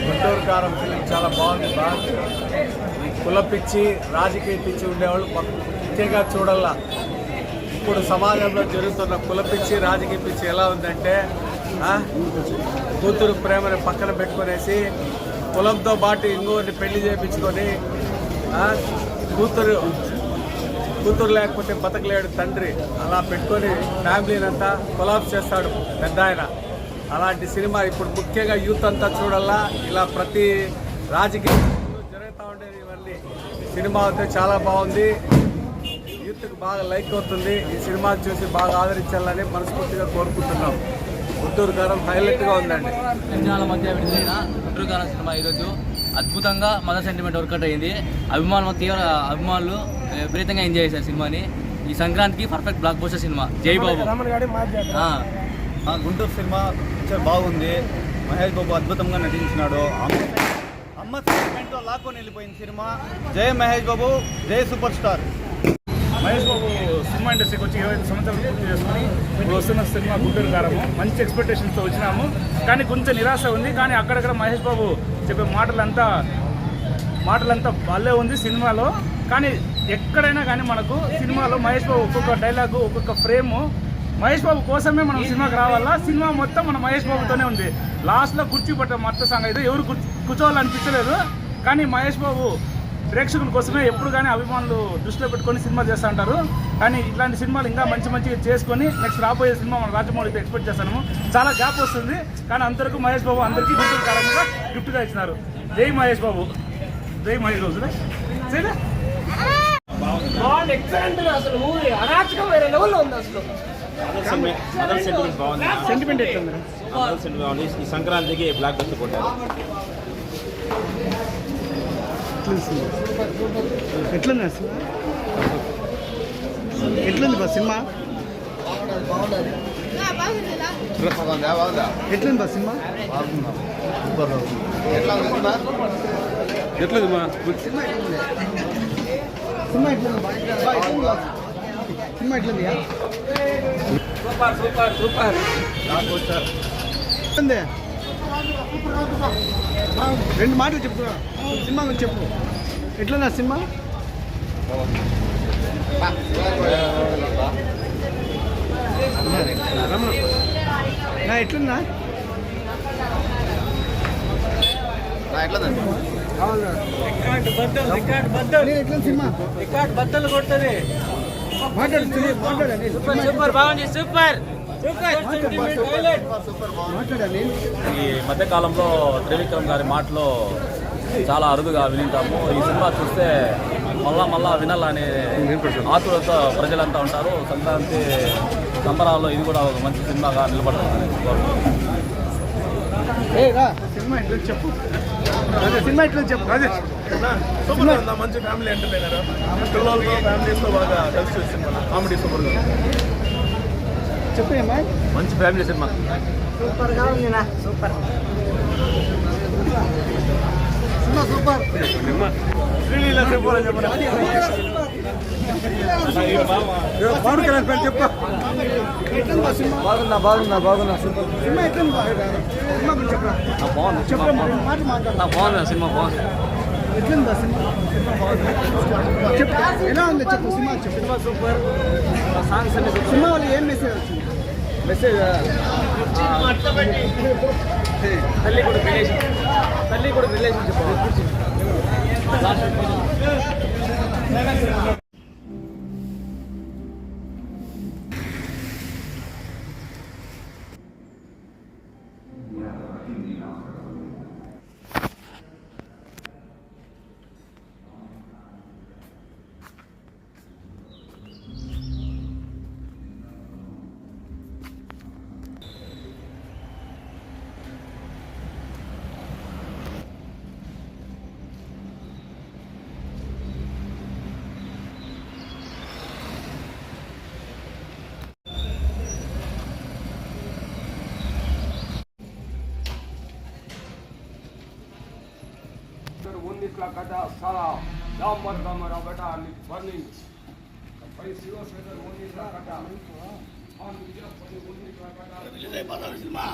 గుంటూరు కారం ఫిలిం చాలా బాగుంది బా. ఈ కుల పిచ్చి రాజకీయ పిచ్చి ఉండేవాళ్ళు ముఖ్యంగా చూడాల ఇప్పుడు సమాజంలో జరుగుతున్న కుల పిచ్చి రాజకీయ పిచ్చి ఎలా ఉందంటే కూతురు ప్రేమని పక్కన పెట్టుకునేసి కులంతో పాటు ఇంకోరిని పెళ్ళి చేయించుకొని ఆ, కూతురు కూతురు లేకపోతే బతకలేడు తండ్రి. అలా పెట్టుకొని ఫ్యామిలీని అంతా కొలాప్స్ చేస్తాడు పెద్ద ఆయన. అలాంటి సినిమా ఇప్పుడు ముఖ్యంగా యూత్ అంతా చూడాలా? ఇలా ప్రతి రాజకీయ జరుగుతూ ఉండేది ఇవన్నీ. సినిమా అయితే చాలా బాగుంది. యూత్కి బాగా లైక్ అవుతుంది. ఈ సినిమా చూసి బాగా ఆదరించాలని మనస్ఫూర్తిగా కోరుకుంటున్నాం. గుంటూరు కారం హైలైట్గా ఉందండి. జనాల మధ్య విడుదలైన గుంటూరుగాన సినిమా ఈరోజు. అద్భుతంగా మదర్ సెంటిమెంట్ వర్కౌట్ అయ్యింది అభిమానులు తీవ్ర అభిమానులు విపరీతంగా ఎంజాయ్ చేశారు సినిమాని. ఈ సంక్రాంతికి పర్ఫెక్ట్ బ్లాక్ బస్టర్ సినిమా. జై బాబు. ఆ, ఆ గుంటూరు సినిమా పిక్చర్ బాగుంది. మహేష్ బాబు అద్భుతంగా నటించినాడు. అమ్మ అమ్మ సెంటిమెంట్తో లాక్కొని వెళ్ళిపోయింది సినిమా. జై మహేష్ బాబు జై super star Mahesh Babu cinema ఇండస్ట్రీకి వచ్చి ఇరవై ఐదు సంవత్సరాలు పూర్తి చేసుకుని ఇప్పుడు వస్తున్న సినిమా గుంటూరు కారము మంచి ఎక్స్పెక్టేషన్స్తో వచ్చినాము. కానీ కొంచెం నిరాశ ఉంది. కానీ అక్కడక్కడ మహేష్ బాబు చెప్పే మాటలంతా మాటలంతా భలే ఉంది సినిమాలో. కానీ ఎక్కడైనా కానీ మనకు సినిమాలో మహేష్ బాబు ఒక్కొక్క డైలాగు ఒక్కొక్క ఫ్రేము మహేష్ బాబు కోసమే మనం సినిమాకి రావాలా? సినిమా మొత్తం మన మహేష్ బాబుతోనే ఉంది. లాస్ట్లో కుర్చీ పట్ట మట్ట సాంగ్ అయితే ఎవరు కూర్చోవాలనిపించలేదు. కానీ మహేష్ బాబు ప్రేక్షకుల కోసమే ఎప్పుడు కానీ అభిమానులు దృష్టిలో పెట్టుకొని సినిమా చేస్తూ ఉంటారు కానీ ఇట్లాంటి సినిమాలు ఇంకా మంచి మంచి చేసుకొని నెక్స్ట్ రాబోయే సినిమా మన రాజమౌళితో ఎక్స్పెక్ట్ చేస్తాము. చాలా గ్యాప్ వస్తుంది. కానీ అంతవరకు మహేష్ బాబు అందరికీ గుర్తు కారణంగా గిఫ్ట్గా ఇచ్చినారు. జై మహేష్ బాబు. జై మహేష్ బాబు. సరే? సరేనా బాగుంది. ఎక్సలెంట్ అసలు మూవీ అరాచకం వేరే లెవెల్లో ఉంది అసలు. మదర్ సెంటిమెంట్ బాగుంది. సెంటిమెంట్ ఈ సంక్రాంతికి బ్లాక్ బస్టర్ కొట్టారు. ఎట్లుంది అసలు ఎట్లుంది బా సినిమా? ఎట్లుంది బా సినిమా? ఎట్లేదు మా సినిమా? సినిమా ఎట్లుంది? బా? బా, ఎట్లుంది? బా? సినిమా ఎట్లుంది సూపర్ సూపర్ సూపర్. ఎట్లుంది? రెండు మాటలు చెప్పు సినిమా గురించి చెప్పు. ఎట్లుంది ఆ సినిమా? నా ఎట్లుందా? నేను ఎట్లుంది సినిమా? సూపర్ బాగుంది సూపర్. ఈ మధ్యకాలంలో త్రివిక్రమ్ గారి మాటలు చాలా అరుదుగా వినింటాము. ఈ సినిమా చూస్తే మళ్ళా మళ్ళా వినాలని ఆతురతో ప్రజలంతా ఉంటారు. సంక్రాంతి సంబరాల్లో ఇది కూడా ఒక మంచి సినిమాగా నిలబడుతుందని రా. సినిమా ఎట్లా చెప్పు. సినిమా ఎట్లా చెప్పు. రాజేష్. సూపర్ ఉందా? మంచి ఫ్యామిలీ ఎంటర్టైనర్? పిల్లలతో ఫ్యామిలీస్తో బాగా కలిసి చూస్తున్నారు కామెడీ సూపర్ చెప్పు ఏమా? మంచి ఫ్యామిలీ సినిమా. సూపర్గా ఉంది నా super. Cinema super. Sreeleela super అని చెప్పండి పవన్ కళ్యాణ్ ఫ్రెండ్ చెప్పు. ఎట్లుంది బా సినిమా? బాగుందా బాగుందా బాగుందా సూపర్. సినిమా ఎట్లుంది? బా సినిమా సినిమా బాగుంది. ఎట్లుంది సినిమా చెప్పు. ఎలా ఉంది? చెప్పు సినిమా చెప్పు. Cinema super. సాంగ్స్ అన్ని సినిమా వాళ్ళు ఏం మెసేజ్ వచ్చింది? మెసేజ్ తల్లి కూడా రిలేషన్ తల్లి కూడా relationship la kata sala damar damar abata ni burning pai silo seder moni la kata on vidya pai moni la kata vidya pada silma